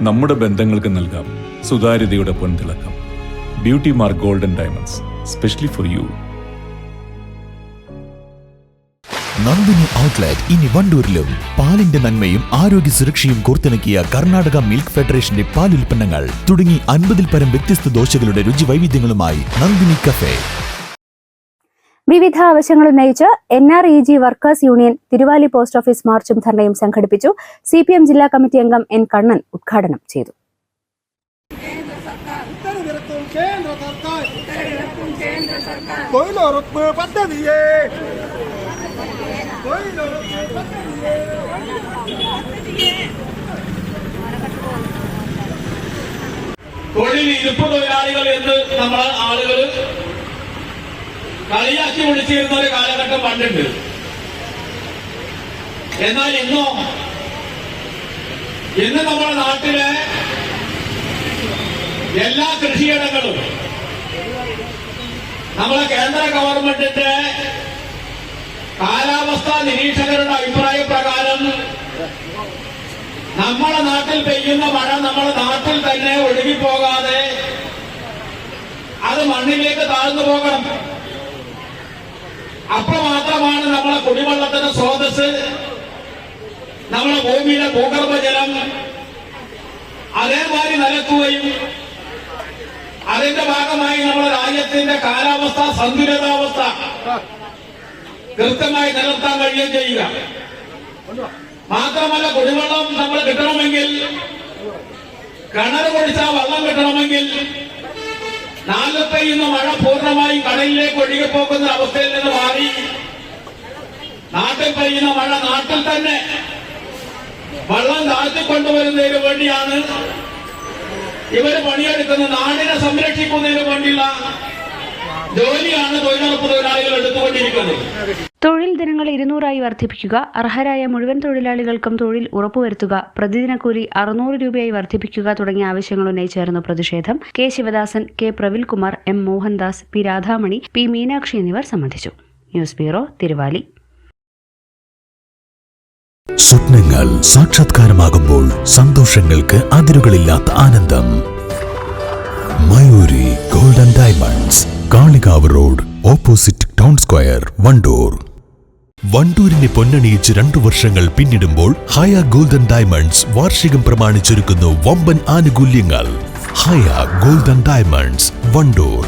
നമ്മുടെ ബന്ധങ്ങൾക്ക് നൽകാം സുതാര്യതയുടെ പൊൻതിളക്കം. Beauty mark golden diamonds specially for you Nandini outlet ഇനി വണ്ടൂരിലും. പാലിന്റെ നന്മയും ആരോഗ്യ സുരക്ഷയും കോർത്തിണക്കിയ കർണാടക മിൽക്ക് ഫെഡറേഷന്റെ പാൽ ഉൽപ്പന്നങ്ങൾ തുടങ്ങി അൻപതിൽ പരം വ്യത്യസ്ത ദോശകളുടെ രുചി വൈവിധ്യങ്ങളുമായി നന്ദിനി കഫേ വിവിധ ആവശ്യങ്ങൾ ഉന്നയിച്ച് N R E G workers union Thiruvali post office മാർച്ചും ധർണയും സംഘടിപ്പിച്ചു. സി പി എം ജില്ലാ കമ്മിറ്റി അംഗം എൻ കണ്ണൻ ഉദ്ഘാടനം ചെയ്തു. തൊഴിൽ ഇരുപ്പ് തൊഴിലാളികൾ എന്ന് നമ്മളെ ആളുകൾ കളിയാക്കി വിളിച്ചിരുന്ന ഒരു കാലഘട്ടം പണ്ടുണ്ട്. എന്നാൽ ഇന്നോ? ഇന്ന് നമ്മുടെ നാട്ടിലെ എല്ലാ കൃഷിയിടങ്ങളും നമ്മളെ കേന്ദ്ര ഗവൺമെന്റിന്റെ കാലാവസ്ഥാ നിരീക്ഷകരുടെ അഭിപ്രായ പ്രകാരം നമ്മുടെ നാട്ടിൽ പെയ്യുന്ന മഴ നമ്മുടെ നാട്ടിൽ തന്നെ ഒഴുകിപ്പോകാതെ അത് മണ്ണിലേക്ക് താഴ്ന്നു പോകണം. അപ്പൊ മാത്രമാണ് നമ്മളെ കുടിവെള്ളത്തിന്റെ സ്രോതസ് നമ്മളെ ഭൂമിയിലെ ഭൂഗർഭജലം അതേമാതിരി നിലക്കുകയും അതിന്റെ ഭാഗമായി നമ്മുടെ രാജ്യത്തിന്റെ കാലാവസ്ഥ സന്തുലിതാവസ്ഥ കൃത്യമായി നിലനിർത്താൻ കഴിയുകയും ചെയ്യുക. മാത്രമല്ല കുടിവെള്ളം നമ്മൾ കിട്ടണമെങ്കിൽ കിണർ കുഴിച്ചാൽ വെള്ളം കിട്ടണമെങ്കിൽ നാലിൽ ഇന്ന് മഴ പൂർണമായും കടലിലേക്ക് ഒഴുകിപ്പോകുന്ന അവസ്ഥയിൽ നിന്ന് മാറി. നാട്ടിൽ പെയ്യുന്ന മഴ നാട്ടിൽ തന്നെ. വെള്ളം താഴ്ത്തിക്കൊണ്ടുവരുന്നതിന് വേണ്ടിയാണ്. ഇവർ പണിയെടുക്കുന്ന നാടിനെ സംരക്ഷിക്കുന്നതിന് വേണ്ടിയുള്ള ജോലിയാണ് തൊഴിലുറപ്പ് തൊഴിലാളികൾ എടുത്തുകൊണ്ടിരിക്കുന്നത്. തൊഴിൽ ദിനങ്ങൾ ഇരുന്നൂറായി വർദ്ധിപ്പിക്കുക അർഹരായ മുഴുവൻ തൊഴിലാളികൾക്കും തൊഴിൽ ഉറപ്പുവരുത്തുക പ്രതിദിന കൂലി അറുന്നൂറ് രൂപയായി വർദ്ധിപ്പിക്കുക തുടങ്ങിയ ആവശ്യങ്ങൾ ഉന്നയിച്ചായിരുന്നു പ്രതിഷേധം. K Sivadasan K Pravilkumar M Mohandas P Radhamani P Meenakshi എന്നിവർ സംബന്ധിച്ചു. News bureau Thiruvali. സ്വപ്നങ്ങൾ സാക്ഷാത്കാരമാകുമ്പോൾ സന്തോഷങ്ങൾക്ക് അതിരുകളില്ലാത്ത ആനന്ദം. Mayuri golden diamonds. Kalikavu road opposite town square Vandoor. വണ്ടൂരിനെ പൊന്നണിയിച്ച് രണ്ടു വർഷങ്ങൾ പിന്നിടുമ്പോൾ ഹയ ഗോൾഡൻ ഡയമണ്ട്സ് വാർഷികം പ്രമാണിച്ചൊരുക്കുന്നു വമ്പൻ ആനുകൂല്യങ്ങൾ. Haya golden diamonds Wandoor.